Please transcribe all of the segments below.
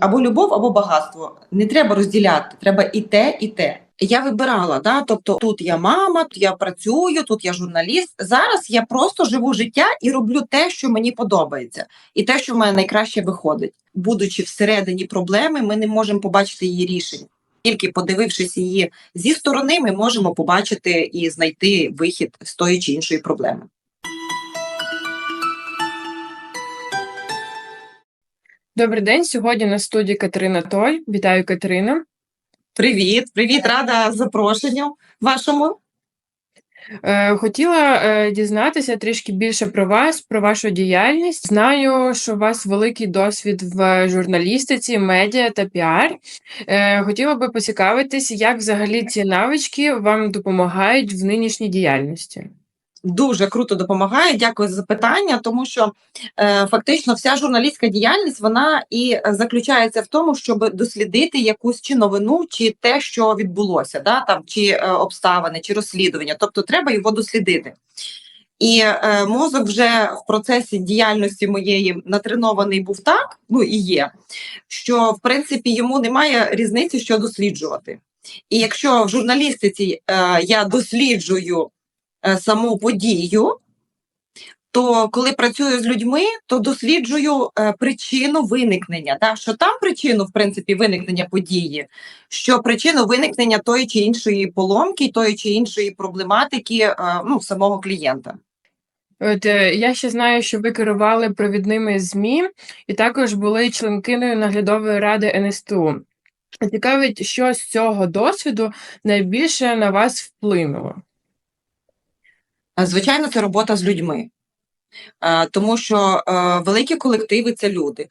або любов, або багатство. Не треба розділяти, треба і те, і те. Я вибирала, да? тобто тут я мама, тут я працюю, тут я журналіст. Зараз я просто живу життя і роблю те, що мені подобається, і те, що в мене найкраще виходить. Будучи всередині проблеми, ми не можемо побачити її рішення. Тільки подивившись її зі сторони, ми можемо побачити і знайти вихід з тої чи іншої проблеми. Добрий день. Сьогодні на студії Катерина Толь. Вітаю, Катерина. Привіт, привіт, рада запрошенню вашому. Е, Хотіла е, дізнатися трішки більше про вас, про вашу діяльність. Знаю, що у вас великий досвід в журналістиці, медіа та піар. Е, Хотіла би поцікавитись, як взагалі ці навички вам допомагають в нинішній діяльності. Дуже круто допомагає. Дякую за запитання, тому що е, фактично вся журналістська діяльність вона і заключається в тому, щоб дослідити якусь чи новину, чи те, що відбулося, да там чи е, обставини, чи розслідування. Тобто, треба його дослідити. І е, мозок вже в процесі діяльності моєї натренований був так, ну і є, що в принципі йому немає різниці, що досліджувати. І якщо в журналістиці е, я досліджую саму подію, то коли працюю з людьми, то досліджую е, причину виникнення. Да? Що там причину, в принципі, виникнення події, що причину виникнення тої чи іншої поломки, тої чи іншої проблематики е, ну, самого клієнта. От е, я ще знаю, що ви керували провідними ЗМІ і також були членкиною наглядової ради НСТУ. Цікавить, що з цього досвіду найбільше на вас вплинуло? Е, Звичайно, це робота з людьми, Е, тому що е, великі колективи це люди.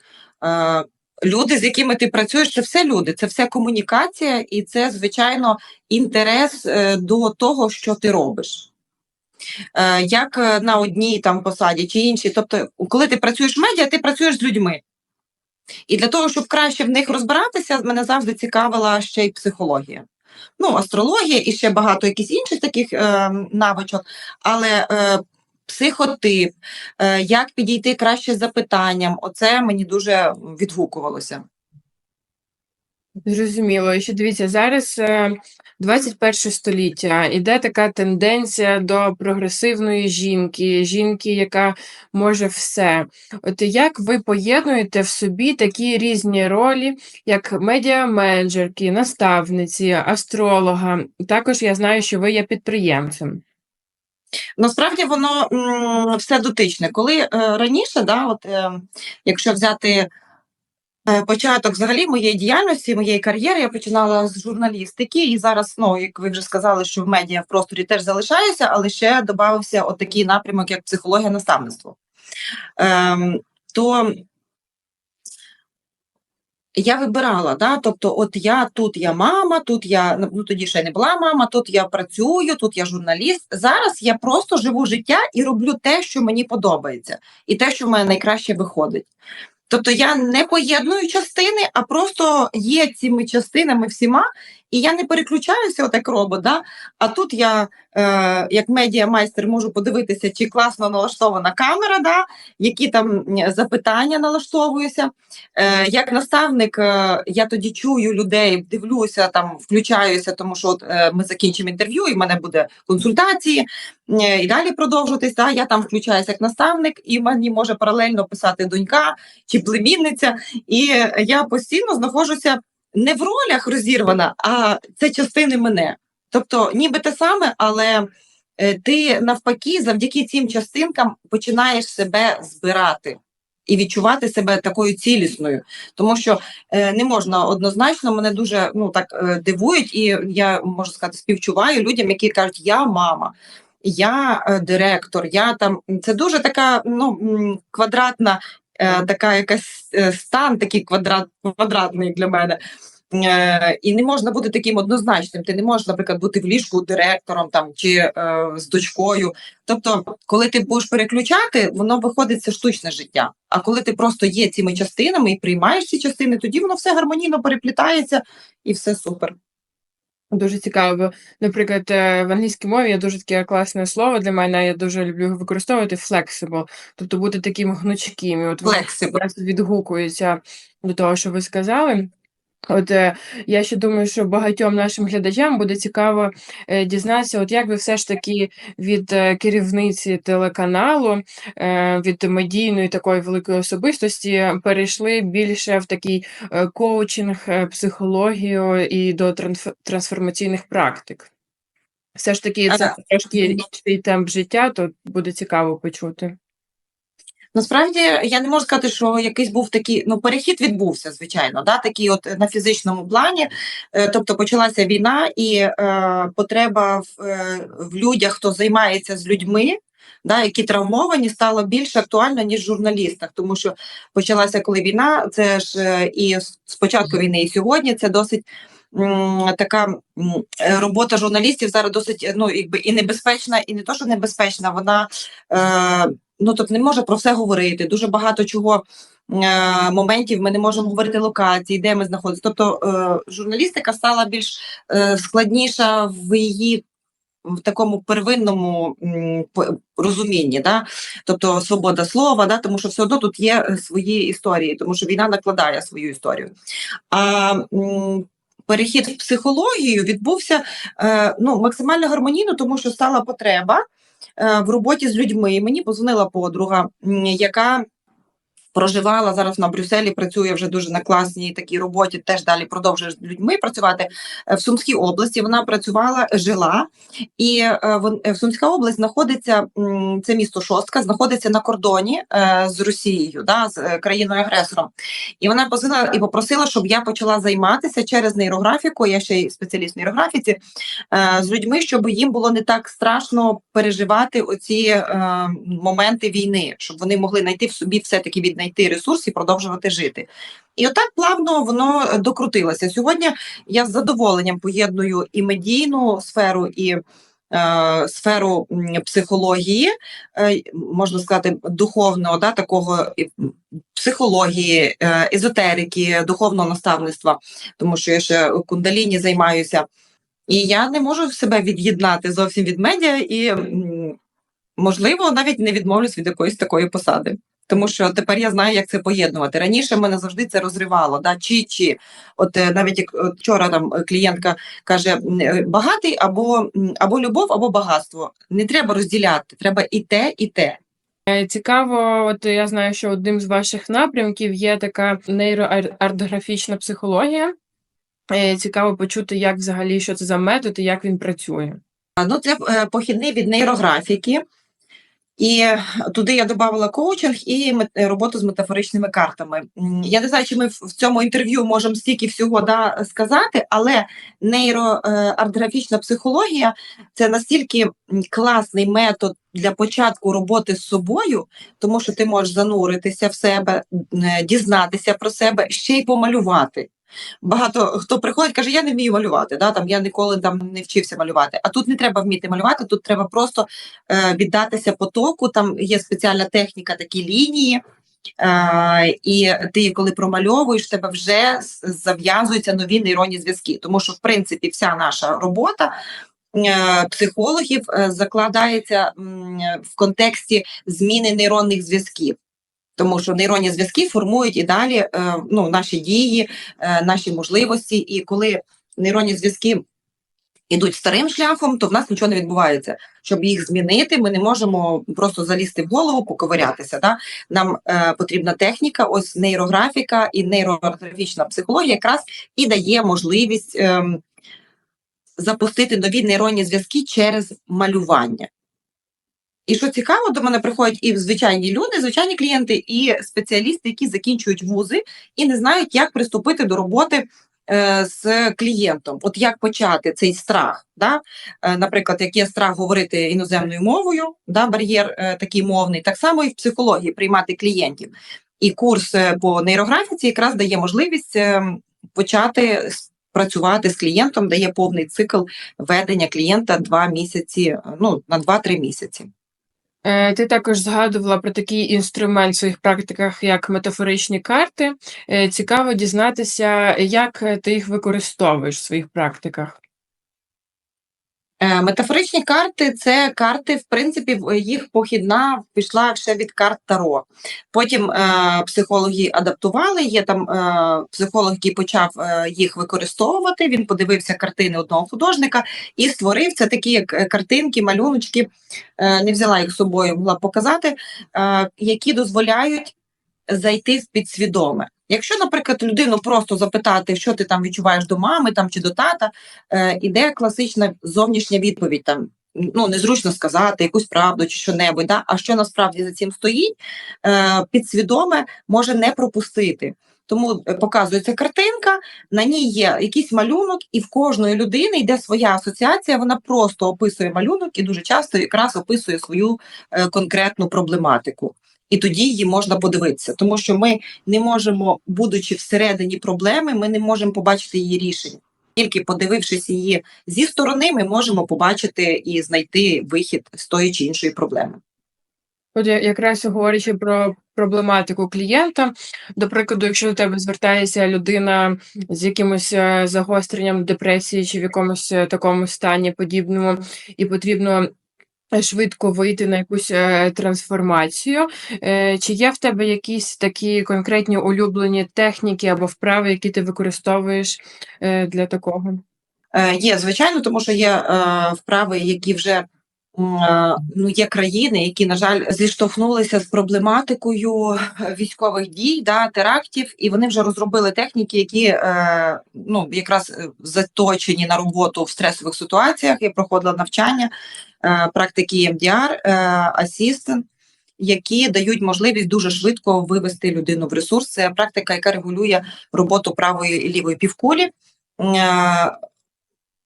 Люди, з якими ти працюєш, це все люди, це все комунікація, і це, звичайно, інтерес до того, що ти робиш. Як на одній там посаді чи іншій. Тобто, коли ти працюєш в медіа, ти працюєш з людьми. І для того, щоб краще в них розбиратися, мене завжди цікавила ще й психологія. Ну, астрологія і ще багато якихось інших таких е, навичок, але е, психотип, е, як підійти краще запитанням, оце мені дуже відгукувалося. Зрозуміло. І ще дивіться, зараз е, 21 століття, іде така тенденція до прогресивної жінки, жінки, яка може все. От як ви поєднуєте в собі такі різні ролі, як медіа-менеджерки, наставниці, астролога? Також я знаю, що ви є підприємцем. Насправді воно м, все дотичне. Коли е, раніше, да, от, е, якщо взяти початок взагалі моєї діяльності, моєї кар'єри, я починала з журналістики, і зараз, ну як ви вже сказали, що в медіа в просторі теж залишаюся, але ще додався от такий напрямок, як психологія наставництво. Ем, то я вибирала, да? тобто, от я тут я мама, тут я ну тоді ще не була мама, тут я працюю, тут я журналіст. Зараз я просто живу життя і роблю те, що мені подобається, і те, що в мене найкраще виходить. Тобто я не поєдную частини, а просто є цими частинами всіма, і я не переключаюся, отак робот. Да? А тут я, е, як медіамайстер, можу подивитися, чи класно налаштована камера, да? які там запитання налаштовуються. Е, як наставник, е, я тоді чую людей, дивлюся, там включаюся, тому що от, е, ми закінчимо інтерв'ю, і в мене буде консультації, е, і далі продовжуватись. Да? Я там включаюся як наставник, і мені може паралельно писати донька чи племінниця. І я постійно знаходжуся не в ролях розірвана, а це частини мене. Тобто, ніби те саме, але е, ти навпаки, завдяки цим частинкам починаєш себе збирати і відчувати себе такою цілісною, тому що е, не можна однозначно мене дуже ну так е, дивують, і я можу сказати, співчуваю людям, які кажуть, я мама. Я е, директор, я там це дуже така ну квадратна, така якась е, стан, такий квадрат квадратний для мене. Е, і не можна бути таким однозначним. Ти не можеш, наприклад, бути в ліжку директором там чи е, з дочкою. Тобто, коли ти будеш переключати, воно виходить це штучне життя. А коли ти просто є цими частинами і приймаєш ці частини, тоді воно все гармонійно переплітається і все супер. Дуже цікаво, бо, наприклад, е, в англійській мові є дуже таке класне слово для мене, я дуже люблю його використовувати flexible, тобто бути таким гнучким. І от Flexible. якраз відгукується до того, що ви сказали. От е, я ще думаю, що багатьом нашим глядачам буде цікаво е, дізнатися, от як ви все ж таки від е, керівниці телеканалу, від медійної такої великої особистості перейшли більше в такий коучинг, психологію і до трансформаційних практик. Все ж таки, це трошки інший темп життя, то буде цікаво почути. Насправді я не можу сказати, що якийсь був такий, ну перехід відбувся, звичайно, да, такий от на фізичному плані. Е, Тобто почалася війна, і е, потреба в, е, в людях, хто займається з людьми, да, які травмовані, стала більш актуальна, ніж в журналістах. Тому що почалася коли війна, це ж е, і с- з початку війни, і сьогодні це досить. Така робота журналістів зараз досить ну, якби і небезпечна, і не то, що небезпечна, вона е, ну тобто не може про все говорити. Дуже багато чого е, моментів ми не можемо говорити локації, де ми знаходимося. Тобто е, журналістика стала більш е, складніша в її в такому первинному розумінні, да? тобто свобода слова, да? тому що все одно тут є е, свої історії, тому що війна накладає свою історію. А перехід в психологію відбувся е, ну, максимально гармонійно, тому що стала потреба в роботі з людьми. Мені позвонила подруга, яка проживала зараз на Брюсселі, працює вже дуже на класній такій роботі, теж далі продовжує з людьми працювати е, в Сумській області. Вона працювала, жила, і е, вон- е, Сумська область знаходиться, це місто Шостка, знаходиться на кордоні з Росією, да, з е, країною-агресором. І вона позвонила і попросила, щоб я почала займатися через нейрографіку. Я ще й спеціаліст в нейрографіці з людьми, щоб їм було не так страшно переживати оці моменти війни, щоб вони могли знайти в собі все-таки віднайти ресурс і продовжувати жити. І отак плавно воно е, докрутилося. Сьогодні я з задоволенням поєдную і медійну сферу, і е, сферу психології, е, можна сказати, духовного, да, такого психології, е, езотерики, духовного наставництва, тому що я ще кундаліні займаюся. І я не можу себе від'єднати зовсім від медіа, і можливо навіть не відмовлюсь від якоїсь такої посади. Тому що тепер я знаю, як це поєднувати. Раніше мене завжди це розривало. Да? Чи чи от е, навіть як вчора там клієнтка каже: е, багатий або, або любов, або багатство. Не треба розділяти, треба і те, і те. Е, Цікаво, от я знаю, що одним з ваших напрямків є така нейроартографічна психологія. Цікаво почути, як взагалі що це за метод і як він працює. Ну, це похідний від нейрографіки. І туди я додавала коучинг і е, роботу з метафоричними картами. Я не знаю, чи ми в цьому інтерв'ю можемо стільки всього да, сказати, але нейроартографічна психологія це настільки класний метод для початку роботи з собою, тому що ти можеш зануритися в себе, е, дізнатися про себе, ще й помалювати. Багато хто приходить, каже, я не вмію малювати, да, там, я ніколи там не вчився малювати. А тут не треба вміти малювати, тут треба просто е, віддатися потоку. Там є спеціальна техніка, такі лінії. Е, і ти, коли промальовуєш, тебе вже зав'язуються нові нейронні зв'язки. Тому що, в принципі, вся наша робота е, психологів е, закладається в контексті зміни нейронних зв'язків. Тому що нейронні зв'язки формують і далі е, ну, наші дії, е, наші можливості. І коли нейронні зв'язки ідуть старим шляхом, то в нас нічого не відбувається. Щоб їх змінити, ми не можемо просто залізти в голову, поковирятися. Да? Нам е, потрібна техніка, ось нейрографіка і нейрографічна психологія якраз і дає можливість ем, запустити нові нейронні зв'язки через малювання. І що цікаво, до мене приходять і звичайні люди, звичайні клієнти, і спеціалісти, які закінчують вузи і не знають, як приступити до роботи е, з клієнтом. От як почати цей страх. Да? Е, наприклад, як є страх говорити іноземною мовою, да, бар'єр е, такий мовний, так само і в психології приймати клієнтів. І курс е, по нейрографіці якраз дає можливість е, почати працювати з клієнтом, дає повний цикл ведення клієнта два місяці, е, ну на 2-3 місяці. Е, Ти також згадувала про такий інструмент в своїх практиках, як метафоричні карти. Е, Цікаво дізнатися, як е, ти їх використовуєш в своїх практиках. Е, Метафоричні карти це карти, в принципі, їх похідна пішла ще від карт Таро. Потім е, психологи адаптували. Є там е, психолог, який почав е, їх використовувати. Він подивився картини одного художника і створив це такі як е, картинки, малюночки. Е, не взяла їх з собою, могла показати, е, які дозволяють зайти в підсвідоме. Якщо, наприклад, людину просто запитати, що ти там відчуваєш до мами там чи до тата, е, іде класична зовнішня відповідь там. Ну, незручно сказати якусь правду чи що-небудь, да? а що насправді за цим стоїть, е, підсвідоме може не пропустити. Тому е, показується картинка, на ній є якийсь малюнок, і в кожної людини йде своя асоціація. Вона просто описує малюнок і дуже часто якраз описує свою е, конкретну проблематику. І тоді її можна подивитися, тому що ми не можемо, будучи всередині проблеми, ми не можемо побачити її рішення. Тільки подивившись її зі сторони, ми можемо побачити і знайти вихід з тої чи іншої проблеми. От якраз говорячи про проблематику клієнта, до прикладу, якщо до тебе звертається людина з якимось е, загостренням депресії чи в якомусь е, такому стані подібному, і потрібно швидко вийти на якусь е, трансформацію, е, чи є в тебе якісь такі конкретні улюблені техніки або вправи, які ти використовуєш е, для такого? Є, звичайно, тому що є вправи, які вже ну, є країни, які, на жаль, зіштовхнулися з проблематикою військових дій, да, терактів, і вони вже розробили техніки, які е, ну, якраз е, заточені на роботу в стресових ситуаціях. Я проходила навчання е, практики EMDR, е, Assistant, які дають можливість дуже швидко вивести людину в ресурс. Це практика, яка регулює роботу правої і лівої півкулі. Е,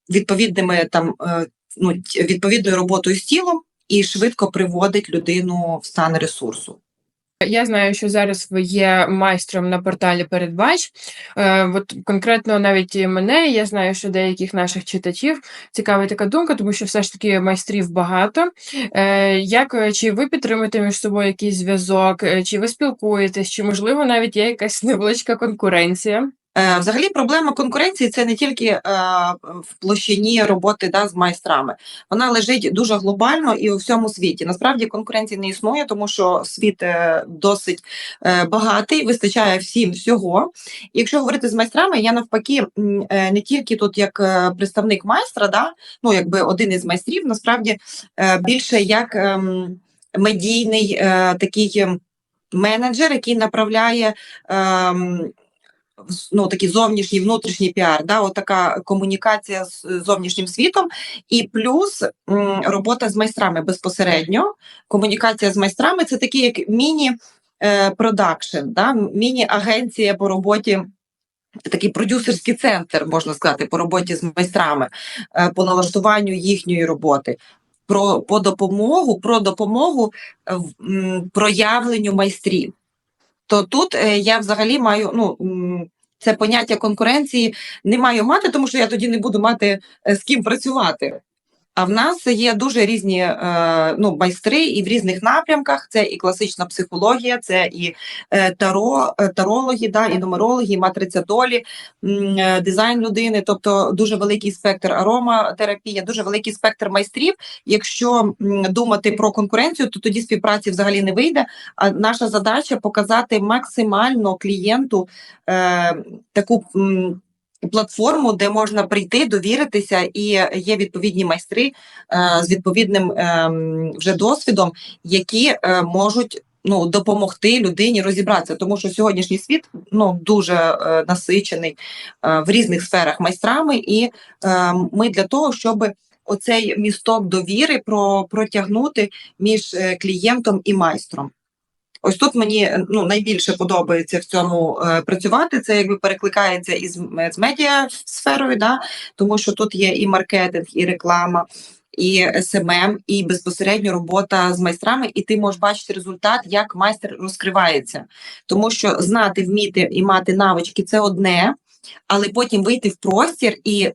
відповідними там е, ну, відповідною роботою з тілом і швидко приводить людину в стан ресурсу. Я знаю, що зараз ви є майстром на порталі Передбач. Е, от конкретно навіть і мене, я знаю, що деяких наших читачів цікавить така думка, тому що все ж таки майстрів багато. Е, як е, чи ви підтримуєте між собою якийсь зв'язок, е, чи ви спілкуєтесь, чи можливо навіть є якась невеличка конкуренція? Е, Взагалі, проблема конкуренції це не тільки е, в площині роботи да, з майстрами. Вона лежить дуже глобально і у всьому світі. Насправді конкуренції не існує, тому що світ е, досить багатий, вистачає всім всього. Якщо говорити з майстрами, я навпаки не тільки тут як представник майстра, да, ну якби один із майстрів, насправді більше як ем, медійний такий менеджер, який направляє. ем, ну, такий зовнішній внутрішній піар, да, така комунікація з зовнішнім світом, і плюс м, робота з майстрами безпосередньо. Комунікація з майстрами це такий як міні е, да, міні-агенція по роботі. Такий продюсерський центр, можна сказати, по роботі з майстрами, е, по налаштуванню їхньої роботи, про по допомогу, про допомогу в, проявленню майстрів то тут е, я взагалі маю ну. Це поняття конкуренції не маю мати, тому що я тоді не буду мати е, з ким працювати. А в нас є дуже різні е, ну, майстри і в різних напрямках. Це і класична психологія, це і е, таро, е, тарологи, да, і нумерологи, і матриця долі, дизайн людини, тобто дуже великий спектр ароматерапія, дуже великий спектр майстрів. Якщо думати про конкуренцію, то тоді співпраці взагалі не вийде. А наша задача показати максимально клієнту е, таку. Платформу, де можна прийти, довіритися, і є відповідні майстри е, з відповідним ем, вже досвідом, які е, можуть ну допомогти людині розібратися, тому що сьогоднішній світ ну дуже е, насичений е, в різних сферах майстрами, і е, ми для того, щоб оцей місток довіри про протягнути між е, клієнтом і майстром. Ось тут мені е, ну найбільше подобається в цьому е, працювати. Це якби перекликається із з медіа сферою, да тому що тут є і маркетинг, і реклама, і СММ, і безпосередньо робота з майстрами, і ти можеш бачити результат, як майстер розкривається. Тому що знати, вміти і мати навички це одне. Але потім вийти в простір і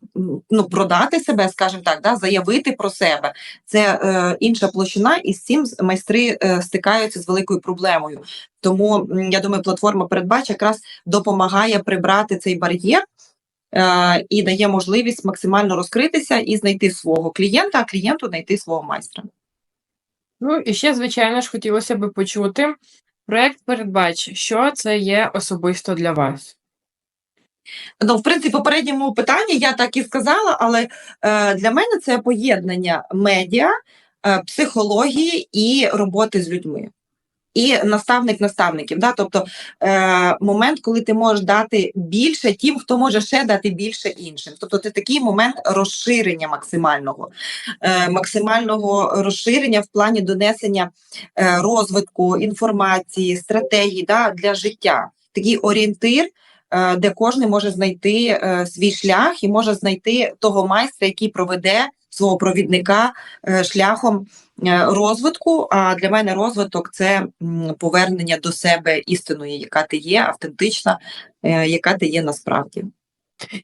ну продати себе, скажімо так, да, заявити про себе це е, інша площина, і з цим майстри е, стикаються з великою проблемою. Тому я думаю, платформа передбач якраз допомагає прибрати цей бар'єр е, і дає можливість максимально розкритися і знайти свого клієнта, а клієнту знайти свого майстра. Ну і ще, звичайно ж, хотілося би почути проект передбач, що це є особисто для вас. Ну, в принципі, попередньому питанні я так і сказала, але е, для мене це поєднання медіа, е, психології і роботи з людьми. І наставник наставників. Да? Тобто е, момент, коли ти можеш дати більше тим, хто може ще дати більше іншим. Тобто це такий момент розширення максимального, е, максимального розширення в плані донесення е, розвитку, інформації, стратегії да, для життя. Такий орієнтир, де кожен може знайти е, свій шлях і може знайти того майстра, який проведе свого провідника е, шляхом е, розвитку. А для мене розвиток це повернення до себе істинної, яка ти є, автентична, е, яка ти є насправді.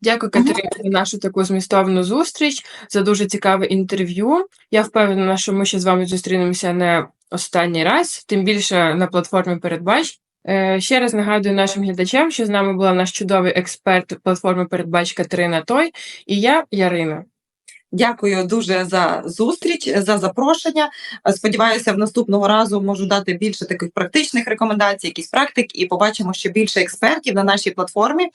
Дякую, Катерина, за нашу таку змістовну зустріч, за дуже цікаве інтерв'ю. Я впевнена, що ми ще з вами зустрінемося не останній раз, тим більше на платформі Передбач. Е, Ще раз нагадую нашим глядачам, що з нами була наш чудовий експерт платформи Передбач Катерина Той і я, Ярина. Дякую дуже за зустріч, за запрошення. Е, Сподіваюся, в наступного разу можу дати більше таких практичних рекомендацій, якісь практик, і побачимо ще більше експертів на нашій платформі,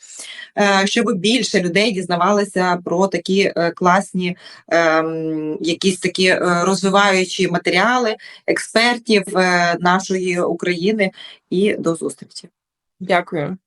е, щоб більше людей дізнавалися про такі е, класні, ем, якісь такі розвиваючі матеріали експертів нашої України. І до зустрічі. Дякую.